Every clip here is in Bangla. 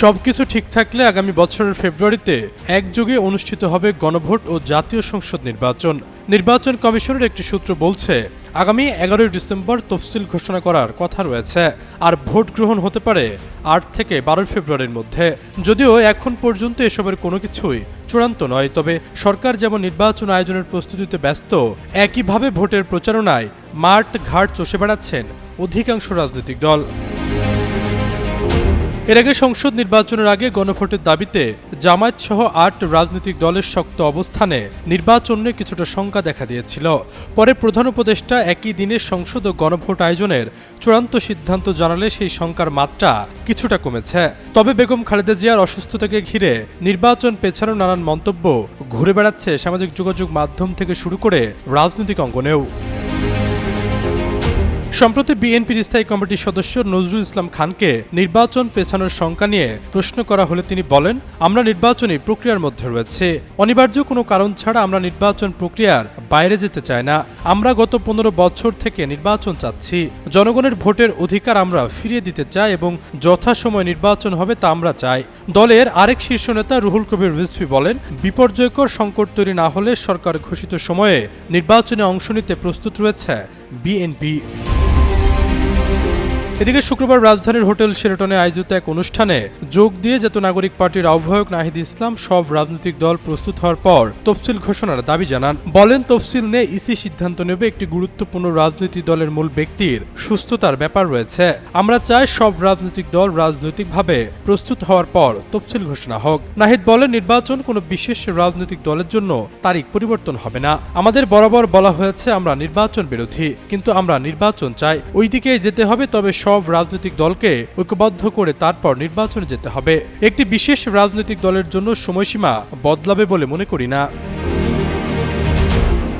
সবকিছু ঠিক থাকলে আগামী বছরের ফেব্রুয়ারিতে একযোগে অনুষ্ঠিত হবে গণভোট ও জাতীয় সংসদ নির্বাচন। নির্বাচন কমিশনের একটি সূত্র বলছে, আগামী এগারোই ডিসেম্বর তফসিল ঘোষণা করার কথা রয়েছে আর ভোট গ্রহণ হতে পারে আট থেকে বারোই ফেব্রুয়ারির মধ্যে। যদিও এখন পর্যন্ত এসবের কোনো কিছুই চূড়ান্ত নয়, তবে সরকার যেমন নির্বাচন আয়োজনের প্রস্তুতিতে ব্যস্ত, একইভাবে ভোটের প্রচারণায় মাঠ ঘাট চষে বেড়াচ্ছেন অধিকাংশ রাজনৈতিক দল। এর আগে সংসদ নির্বাচনের আগে গণভোটের দাবিতে জামায়াত সহ আট রাজনৈতিক দলের শক্ত অবস্থানে নির্বাচনে কিছুটা শঙ্কা দেখা দিয়েছিল। পরে প্রধান উপদেষ্টা একই দিনে সংসদ ও গণভোট আয়োজনের চূড়ান্ত সিদ্ধান্ত জানালে সেই শঙ্কার মাত্রা কিছুটা কমেছে। তবে বেগম খালেদা জিয়ার অসুস্থতাকে ঘিরে নির্বাচন পেছানো নানান মন্তব্য ঘুরে বেড়াচ্ছে সামাজিক যোগাযোগ মাধ্যম থেকে শুরু করে রাজনৈতিক অঙ্গনেও। সম্প্রতি বিএনপির স্থায়ী কমিটির সদস্য নজরুল ইসলাম খানকে নির্বাচন পেছানোর শঙ্কা নিয়ে প্রশ্ন করা হলে তিনি বলেন, আমরা নির্বাচনী প্রক্রিয়ার মধ্যে রয়েছে। অনিবার্য কোনো কারণ ছাড়া আমরা নির্বাচন প্রক্রিয়ার বাইরে যেতে চাই না। আমরা গত পনেরো বছর থেকে নির্বাচন চাচ্ছি। জনগণের ভোটের অধিকার আমরা ফিরিয়ে দিতে চাই এবং যথাসময় নির্বাচন হবে তা আমরা চাই। দলের আরেক শীর্ষ নেতা রুহুল কবির রিজভি বলেন, বিপর্যয়কর সংকট তৈরি না হলে সরকার ঘোষিত সময়ে নির্বাচনে অংশ নিতে প্রস্তুত রয়েছে। বিএনপি এদিকে শুক্রবার রাজধানীর হোটেল শেরাটনে আয়োজিত এক অনুষ্ঠানে যোগ দিয়ে জাত নাগরিক পার্টির আহ্বায়ক নাহিদ ইসলাম, সব রাজনৈতিক দল প্রস্তুত হওয়ার পর তফসিল ঘোষণার দাবি জানান। বলেন, তফসিল নিয়ে ইসি সিদ্ধান্ত নেবে একটি গুরুত্বপূর্ণ রাজনৈতিক দলের মূল ব্যক্তির সুস্থতার ব্যাপার রয়েছে। আমরা চাই সব রাজনৈতিক দল রাজনৈতিকভাবে প্রস্তুত হওয়ার পর তফসিল ঘোষণা হোক। নাহিদ বলেন, নির্বাচন কোনো বিশেষ রাজনৈতিক দলের জন্য তারিখ পরিবর্তন হবে না। আমাদের বরাবর বলা হয়েছে, আমরা নির্বাচন বিরোধী, কিন্তু আমরা নির্বাচন চাই। ওই দিকে যেতে হবে, তবে সব রাজনৈতিক দলকে ঐক্যবদ্ধ করে তারপর নির্বাচনে যেতে হবে। একটি বিশেষ রাজনৈতিক দলের জন্য সময়সীমা বদলাবে বলে মনে করি না।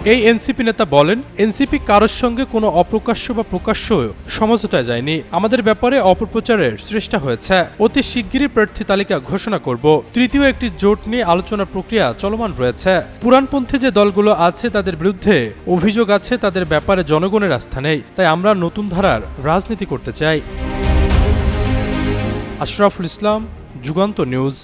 এই এনসিপি নেতা বলেন, এনসিপি কারোর সঙ্গে কোনো অপ্রকাশ্য বা প্রকাশ্য সমঝোতায় যায়নি। আমাদের ব্যাপারে অপপ্রচারের চেষ্টা হয়েছে। অতি শিগগিরই প্রার্থী তালিকা ঘোষণা করব। তৃতীয় একটি জোট নিয়ে আলোচনা প্রক্রিয়া চলমান রয়েছে। পুরাণপন্থী যে দলগুলো আছে, তাদের বিরুদ্ধে অভিযোগ আছে, তাদের ব্যাপারে জনগণের আস্থা নেই। তাই আমরা নতুন ধারার রাজনীতি করতে চাই। আশরাফুল ইসলাম, যুগান্ত নিউজ।